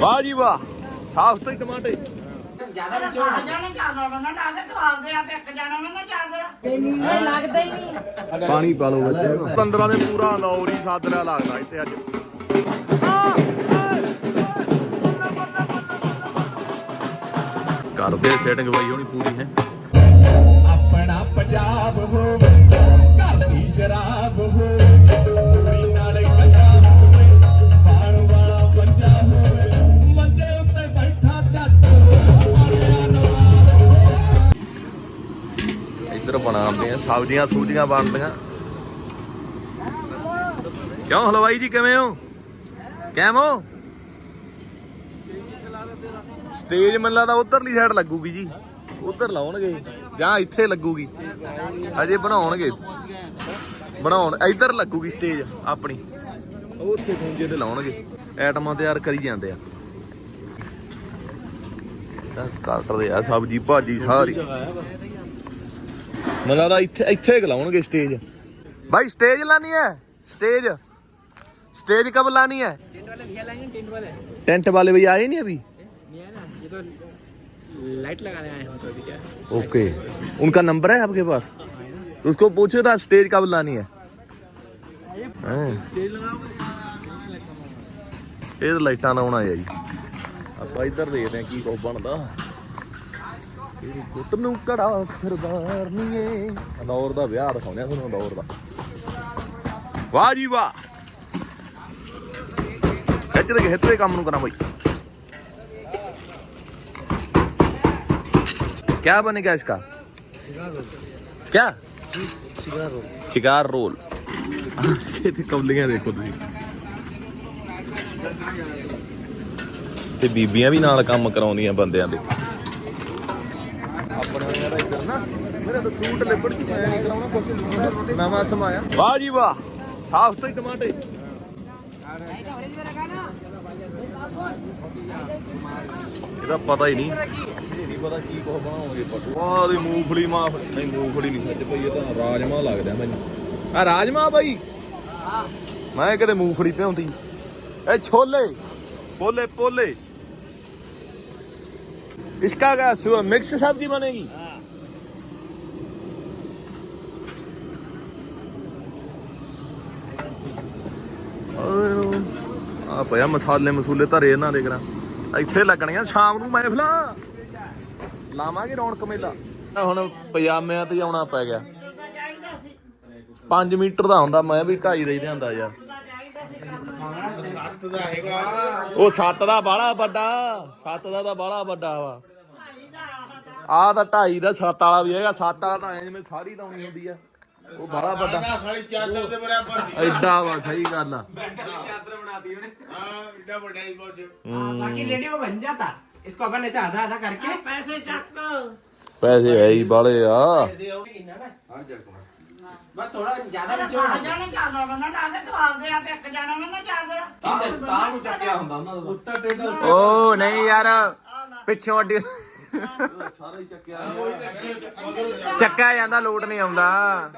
ਵਾਹ ਜੀ ਵਾਹ ਸਾਫ਼ ਤੇ ਟਮਾਟੇ ਜ਼ਿਆਦਾ ਵਿੱਚੋਂ ਆ ਜਾਣੇ ਚਾਦਰ ਨਾ ਡਾਲੇ ਤੂੰ ਆਪਦੇ ਆਪ ਇੱਕ ਜਾਣਾ ਚਾਦਰ ਇਹ ਲੱਗਦਾ ਹੀ ਨਹੀਂ ਪਾਣੀ ਪਾ ਲਓ ਬੱਚੇ। 15 ਦੇ ਪੂਰਾ ਨੌਰੀ ਸਾਦਰਾ ਲੱਗਦਾ ਇੱਥੇ ਅੱਜ। ਕਰਦੇ ਸੈਟਿੰਗ ਬਾਈ ਹੋਣੀ ਪੂਰੀ ਹੈ। ਆਪਣਾ ਪੰਜਾਬ ਹੋਵੇ ਘਰ ਦੀ ਸ਼ਰਾਬ ਹੋਵੇ। ਸਬਜ਼ੀਆਂ ਸੂਜੀਆਂ ਬਣਦੀਆਂ। ਕਿਉਂ ਹਲਵਾਈ ਜੀ, ਕਿਵੇਂ ਹੋ? ਕਿਵੇਂ ਹੋ? ਸਟੇਜ ਮੈਨੂੰ ਲੱਗਦਾ ਉਧਰਲੀ ਸਾਈਡ ਲੱਗੂਗੀ ਜੀ। ਉਧਰ ਲਾਉਣਗੇ। ਜਾਂ ਇੱਥੇ ਲੱਗੂਗੀ। ਅਜੇ ਬਣਾਉਣਗੇ। ਬਣਾਉਣ, ਇੱਧਰ ਲੱਗੂਗੀ ਸਟੇਜ ਆਪਣੀ। ਉੱਥੇ ਖੁੰਝੇ ਤੇ ਲਾਉਣਗੇ। ਐਟਮਾਂ ਤਿਆਰ ਕਰੀ ਜਾਂਦੇ ਆ। ਤਾਂ ਕੱਟਦੇ ਆ ਸਬਜੀ, ਭਾਜੀ ਸਾਰੀ। ਮੈਨੂੰ ਲੱਗਦਾ ਇੱਥੇ ਇੱਥੇ ਲਾਉਣਗੇ ਸਟੇਜ ਭਾਈ ਸਟੇਜ ਲਾਣੀ ਹੈ ਸਟੇਜ स्टेज कब लानी है टेंट वाले भैया आए नहीं अभी लाइट लगाने आए हैं तो अभी क्या ओके उनका नंबर है आपके पास तो उसको पूछो था स्टेज कब लानी है हैं। ਇਹ ਤਾਂ ਲਾਈਟਾਂ ਲਾਉਣਾ ਹੈ ਜੀ ਆਪਾਂ ਇੱਧਰ ਦੇਖਦੇ ਹਾਂ ਕੀ ਕੁਝ ਬਣਦਾ ਇਹ ਗੁੱਟ ਨੂੰ ਕੜਾ ਸਰਦਾਰ ਨੀਏ ਅਨੌਰ ਦਾ ਵਿਆਹ ਦਿਖਾਉਂਦੇ ਆ ਤੁਹਾਨੂੰ ਅਨੌਰ ਦਾ ਵਾਹ ਜੀ ਵਾਹ ਖਿੱਚ ਦੇ ਖਿੱਚ ਦੇ ਕੰਮ ਨੂੰ ਕਰਾਂ ਬਾਈ क्या बनेगा इसका क्या शिकार रोल ਇਹਦੀ ਕੌਲੀਆਂ ਦੇਖੋ ਤੁਸੀਂ ਤੇ ਬੀਬੀਆਂ ਵੀ ਨਾਲ ਕੰਮ ਕਰਾਉਂਦੀਆਂ ਬੰਦਿਆਂ ਦੇ ਆਪਣਾ ਯਾਰ ਇੱਧਰ ਨਾ ਮੇਰਾ ਤਾਂ ਸੂਟ ਲਿਬੜ ਚੁੱਕਾ ਹੈ ਨਹੀਂ ਕਰਾਉਣਾ ਕੁਝ ਨਵਾਂ ਸਮਾਇਆ ਵਾਹ ਜੀ ਵਾਹ ਸਾਫ ਤੇ ਟਮਾਟੇ ਇਹਦਾ ਪਤਾ ਹੀ ਨਹੀਂ ਇਹ ਨਹੀਂ ਪਤਾ ਕੀ ਕੁਝ ਬਣਾਉਣਗੇ ਪਟੂ ਆਹ ਦੀ ਮੂੰਗਫਲੀ ਮਾਫ ਨਹੀਂ ਮੂੰਗਫਲੀ ਨਹੀਂ ਸੱਚ ਪਈ ਇਹ ਤਾਂ ਰਾਜਮਾ ਲੱਗਦਾ ਮੈਨੂੰ ਆ ਰਾਜਮਾ ਬਾਈ ਮੈਂ ਕਿਤੇ ਮੂੰਗਫਲੀ ਭਿਉਂਦੀ ਇਹ ਛੋਲੇ ਪੋਲੇ ਪੋਲੇ इसका क्या सुबह मिक्स सब्जी बनेगी ਆ ਪਿਆ ਮਸਾਲੇ ਮਸੂਲੇ ਧਰੇ ਇਹਨਾਂ ਦੇ ਕਰਾਂ ਇੱਥੇ ਲੱਗਣੀਆਂ ਸ਼ਾਮ ਨੂੰ ਮਹਿਫਲਾਂ। ਲਾਵਾਂਗੇ ਰੌਣਕ ਮੇਲਾ। ਹੁਣ ਪਜਾਮਿਆਂ ਤੇ ਆਉਣਾ ਪੈ ਗਿਆ। 5 ਮੀਟਰ ਦਾ ਹੁੰਦਾ, ਮੈਂ ਵੀ 2.5 ਦਾ ਹੀ ਲਿਆਂਦਾ ਯਾਰ। ਚਾਹੀਦਾ ਸੀ ਕੰਮ ਉਹ ਸੱਤ ਦਾ ਬਾਹਲਾ ਵੱਡਾ, ਸੱਤ ਦਾ ਤਾਂ ਬਾਹਲਾ ਵੱਡਾ ਵਾ। ਆਹ ਆ ਤਾਂ 2.5 ਦਾ ਸੱਤ ਵਾਲਾ ਵੀ ਹੈਗਾ, ਸੱਤ ਵਾਲਾ ਤਾਂ ਐ ਜਿਵੇਂ ਸਾਰੀ ਲਾਉਣੀ ਹੁੰਦੀ ਆ। ਉਹ ਬਾਹਲਾ ਵੱਡਾ ਸਾਲੀ ਚਾਦਰ ਦੇ ਬਰਾਬਰ ਐਡਾ ਵਾ ਸਹੀ ਗੱਲ ਆ चादर बनाती है ਹਾਂ ਏਡਾ ਵੱਡਾ ਹੀ ਬਹੁਤ बाकी रेडी वो बन जाता इसको अपन ऐसे आधा आधा करके ਪੈਸੇ ਚੱਕ ਪੈਸੇ ਹੈ ਹੀ ਬਾਲੇ ਆ बस थोड़ा ज्यादा ਆ नीचे ਜਾਣੇ ਚਾਦਰ ਨਾ ਡਾਲੇ ਤੂੰ ਆਪਦੇ ਆਪ ਇੱਕ ਜਾਣਾ ਵਾ ਨਾ ਚਾਦਰ ਤਾਂ ਨੂੰ ਚੱਕਿਆ ਹੁੰਦਾ ਉਹਨਾਂ ਦਾ ਉੱਤਰ ਟੇਡਾ ਓ ਨਹੀਂ ਯਾਰ ਪਿੱਛੋਂ ਅੱਡੀ ਚੱਕਿਆ ਜਾਂਦਾ ਲੋਟ ਨਹੀਂ ਆਉਂਦਾ।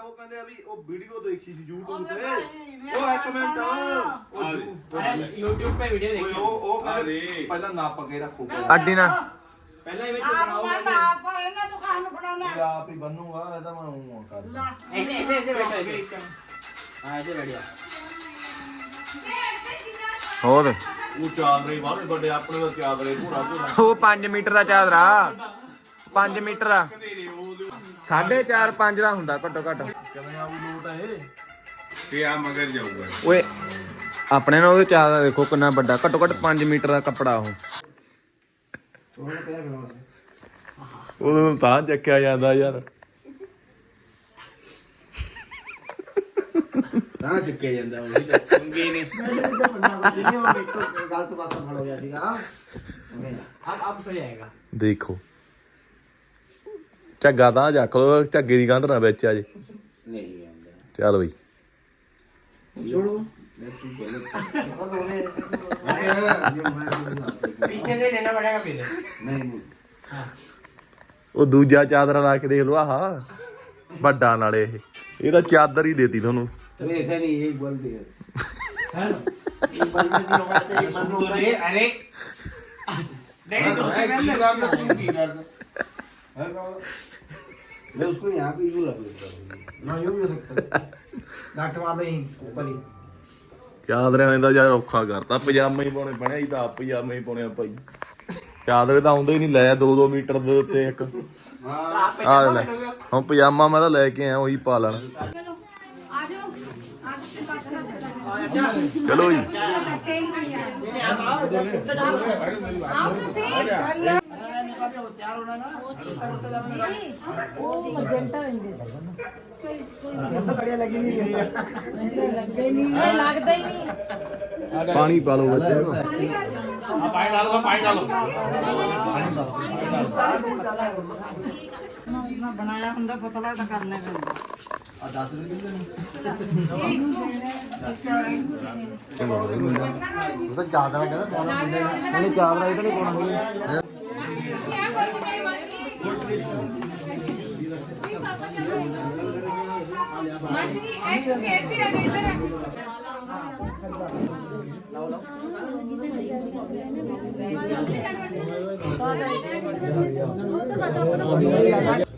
ਅੱਡੀ ਨਾ। ਪਹਿਲਾਂ ਇਵੇਂ ਤੋਂ ਬਣਾਓ ਮੈਂ ਆਪ ਦੁਕਾਨ ਨੂੰ ਬਣਾਉਣਾ? ਆਪ ਹੀ ਬਣੂਗਾ ਇਹ ਮੈਂ ਉਹ ਕਰ ਇਹਨੇ ਇਹਨੇ ਇਹਨੇ ਬੈਠਾ ਆ ਇਹਦੇ ਬੜਿਆ ਹੋਰ। ਉਹ ਚਾਦਰੇ ਬਾਹਲੇ ਵੱਡੇ ਆਪਣੇ ਦਾ ਚਾਦਰੇ ਪੂਰਾ ਪੂਰਾ ਉਹ 5 ਮੀਟਰ ਦਾ ਚਾਦਰਾ 5 ਮੀਟਰ ਦਾ। 4.5 5 ਦਾ ਹੁੰਦਾ ਘੱਟੋ ਘੱਟ। ਕਿਵੇਂ ਆਉ ਲੋਟ ਇਹ? ਤੇ ਆ ਮਗਰ ਜਾਊਗਾ। ਓਏ ਆਪਣੇ ਨਾਲ ਉਹਦੇ ਚਾਦਰਾ ਦੇਖੋ ਕਿੰਨਾ ਵੱਡਾ ਘੱਟੋ ਘੱਟ 5 ਮੀਟਰ ਦਾ ਕੱਪੜਾ ਉਹ। ਉਹਨੂੰ ਤਾਂ ਚੱਕਿਆ ਜਾਂਦਾ ਯਾਰ। हाँ चिपके ਜਾਂਦਾ ਉਹ ਵੀ ਚੰਗੇ ਨੇ गलत पासा फड़ हो गया सीगा अब अब सही आएगा ਦੇਖੋ ਝੱਗਾ ਤਾਂ ਜੱਕ ਲੋ ਝੱਗੇ ਦੀ ਗੰਢ ਨਾ ਵਿੱਚ ਆ ਜੇ नहीं आएगा ਚੱਲ ਬਈ छोड़ो पीछे से लेना पड़ेगा फिर नहीं ਉਹ ਦੂਜਾ ਚਾਦਰਾ ਲਾ ਕੇ ਦੇਖ ਲਓ ਆਹਾ ਵੱਡਾ ਨਾਲੇ ਇਹ ਇਹ ਤਾਂ ਚਾਦਰ ਹੀ ਦੇਤੀ ਤੁਹਾਨੂੰ अरे ऐसा नहीं यही बोल दिया अरे डैडी दोस्त है, के की घर करता तू की करता है कौन ले उसको यहाँ पे यूं लग ना यूं भी हो सकता है डॉक्टर वहाँ पे ही ऊपर ही ਚਾਦਰਿਆਂ ਦਾ ਯਾਰ ਔਖਾ ਕਰਤਾ ਪਜਾਮੇ ਹੀ ਪਾਉਣੇ ਪੈਣੇ ਅਸੀਂ ਤਾਂ ਆਪ ਪਜਾਮੇ ਹੀ ਪਾਉਣੇ ਆ ਭਾਈ ਚਾਦਰੇ ਤਾਂ ਆਉਂਦੇ ਹੀ ਨਹੀਂ ਲੈ 2-2 ਮੀਟਰ ਦੇ ਉੱਤੇ ਇੱਕ हाँ ਆ ਲੈ ਹੁਣ ਪਜਾਮਾ ਮੈਂ ਤਾਂ ਲੈ ਕੇ ਆਇਆ ਉਹੀ ਪਾ ਲੈਣਾ ਚਲੋ ਜੀ। ਹਾਂ ਸੇਲ ਵੀ ਆ ਆਓ ਨਹੀਂ ਉਹ ਮਜੰਟਾ ਰਹਿੰਦੇ ਕੋਈ ਕੋਈ ਬੜੀਆਂ ਲੱਗੀ ਨਹੀਂ ਲੱਗਦੇ ਨਹੀਂ ਲੱਗਦਾ ਹੀ ਨਹੀਂ ਪਾਣੀ ਪਾ ਲਓ ਵਿੱਚ पानी डालो पानी डालो ਬਣਾਇਆ ਹੁੰਦਾ ਪਤਲਾ ਤਾਂ ਕਰਨੇ ਪੈਂਦਾ वो तो ज्यादा लगा था थोड़ा मैंने चावल इधर ही पाना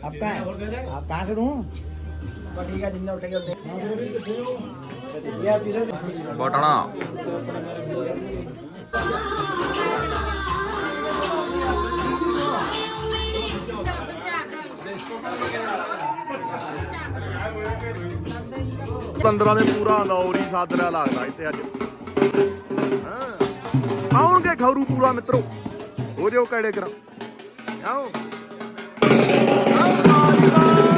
आपका है आप कहाँ से दूँ ਬਟਣਾ। ਪੰਦਰਾਂ ਦੇ ਪੂਰਾ ਲੌਰੀ ਸਾਦਰਾ ਲੱਗਦਾ ਇੱਥੇ ਅੱਜ। ਹਾਂ। ਆਉਣਗੇ ਖੌਰੂ ਪੂਰਾ ਮਿੱਤਰੋ। ਹੋ ਜਿਓ ਕਿਹੜੇ ਕਰਾਂ ਆਓ ਆਓ ਆਓ।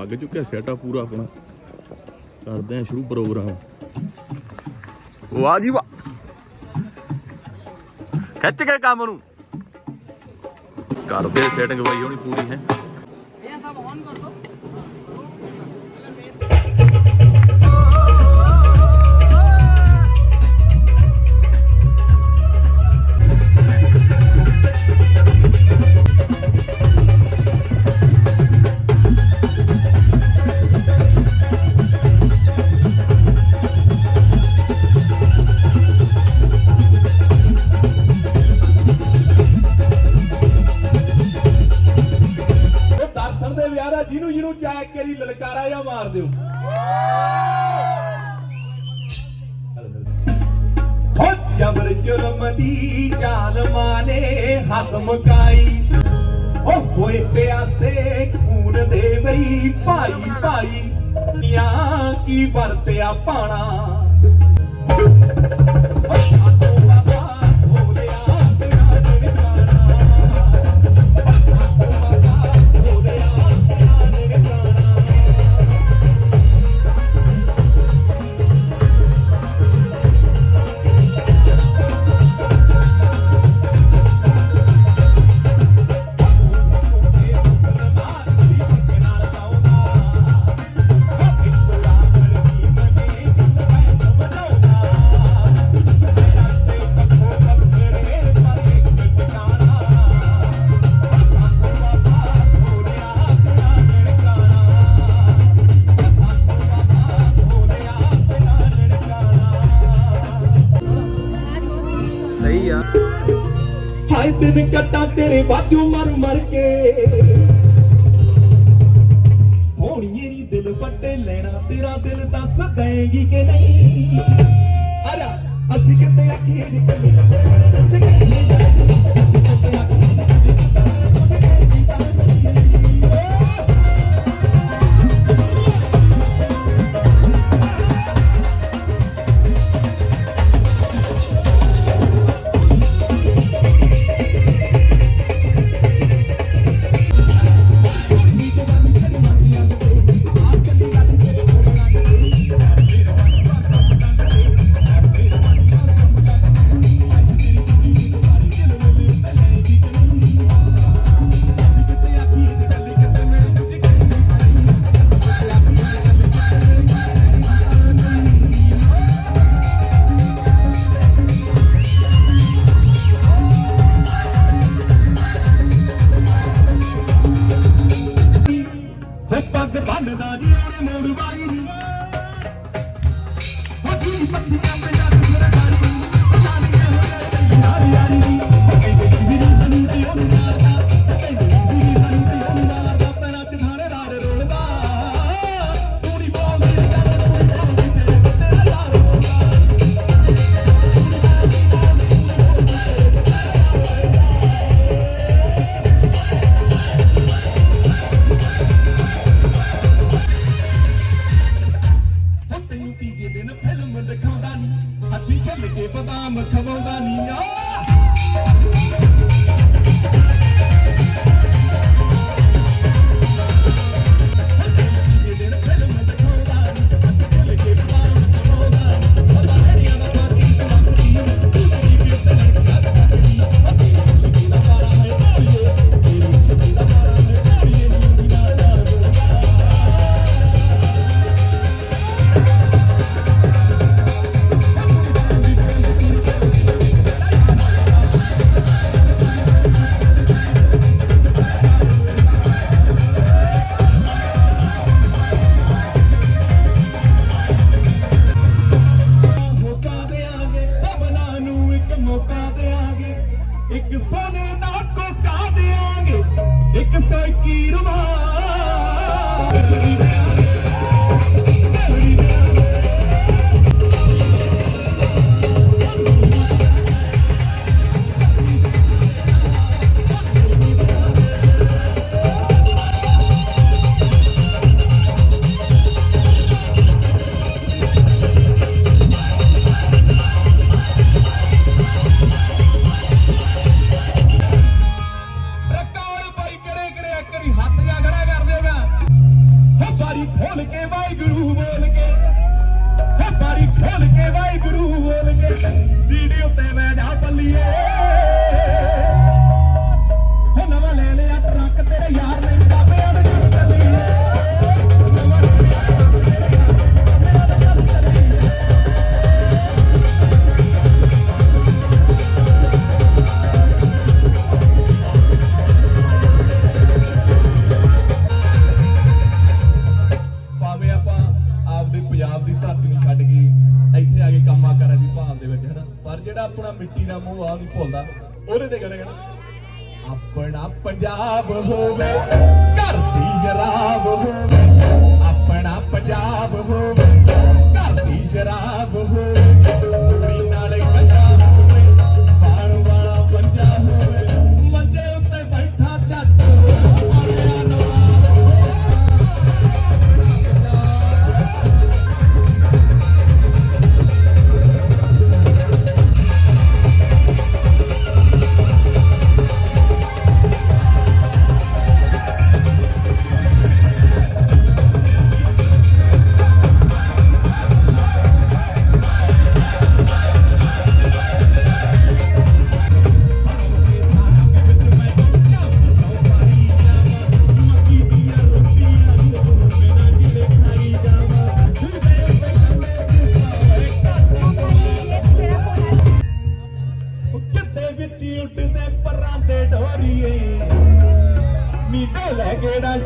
ਲੱਗ ਚੁੱਕਿਆ ਸੈਟਅਪ ਪੂਰਾ ਆਪਣਾ। ਕਰਦੇ ਆ ਸ਼ੁਰੂ ਪ੍ਰੋਗਰਾਮ ਵਾਹ ਜੀ ਵਾਹ। ਖਿੱਚ ਕੇ ਕੰਮ ਨੂੰ। ਕਰਦੇ ਸੈਟਿੰਗ ਬਾਈ ਹੋਣੀ ਪੂਰੀ ਹੈ। ਦਰਸ਼ਨ ਦੇ ਵਿਆਰਾ ਜਿਹਨੂੰ ਜਿਹਨੂੰ ਚਾਹ ਕਰੀ ਲਲਕਾਰਾ ਜਾਂ ਮਾਰ ਦਿਓ। ਹੋ ਜਬਰ ਜੁਲਮ ਦੀ ਜ਼ਾਲਮਾਂ ਨੇ ਹੱਥ ਮੁਕਾਈ। ਉਹ ਹੋਏ ਪਿਆਸੇ ਖੂਨ ਦੇ ਬਈ ਭਾਈ ਭਾਈ ਆਂ ਕੀ ਵਰਤਿਆ ਪਾਣਾ। ਉਹ ਕੱਟਾ ਮਰ ਮਰ ਕੇ। ਸੋਹਣੀਏ ਨੀ ਦਿਲ ਵੱਡੇ ਲੈਣਾ, ਤੇਰਾ ਦਿਲ ਦੱਸ ਦੇਂਗੀ ਕਿ ਨਹੀਂ? ਅਰਾ, ਅਸੀਂ ਕਿਤੇ ਆਖੀਏ ਨੀ ਕੱਲੀ ਹੋ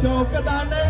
ഷോക്ക് താണ്ടേ